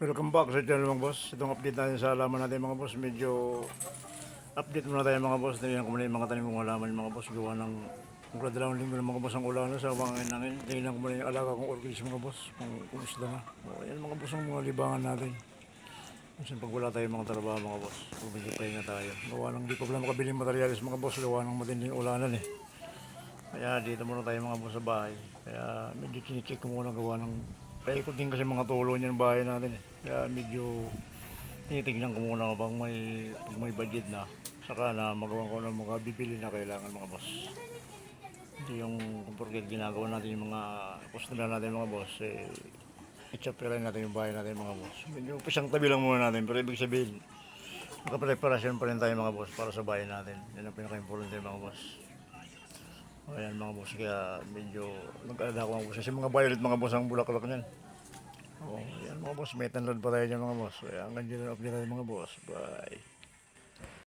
Welcome back sa channel mga boss. Itong update natin sa halaman natin mga boss. Medyo update muna tayo mga boss. Tingnan ko muna yung mga tanim kong halaman mga boss. Gawa ng kung dalawang linggo ng mga boss ang ulan sa bangin namin. Tingnan ko muna yung alaga kong orchids mga boss. Kung kumusta na. O, yan mga boss ang mga libangan natin. Kasi pag wala tayong mga trabaho mga boss, bumili pa na tayo. Gawa ng di pa pala makabili materialis mga boss. Gawa ng matinding ulanan eh. Kaya dito muna tayo mga boss sa bahay. Kaya medyo chinicheck ko muna gawa ng paikot din kasi mga tulo niya ng bahay natin eh. Kaya medyo tinitignan ko muna pag may, pag may budget na. Saka na magawa ko ng mga bibili na kailangan mga boss. Hindi yung porket ginagawa natin yung mga customer natin mga boss, eh, i-chapter natin yung bahay natin mga boss. Medyo pisang tabi lang muna natin, pero ibig sabihin, makapreparasyon pa rin tayo mga boss para sa bahay natin. Yan ang pinaka-importante mga boss. O yan mga boss, kaya medyo nag-alala ko mga boss. Kasi mga violet mga boss ang bulaklak niyan. O yan mga boss, may tanlad pa tayo dyan mga boss. Kaya hanggang dyan ang update natin mga boss. Bye.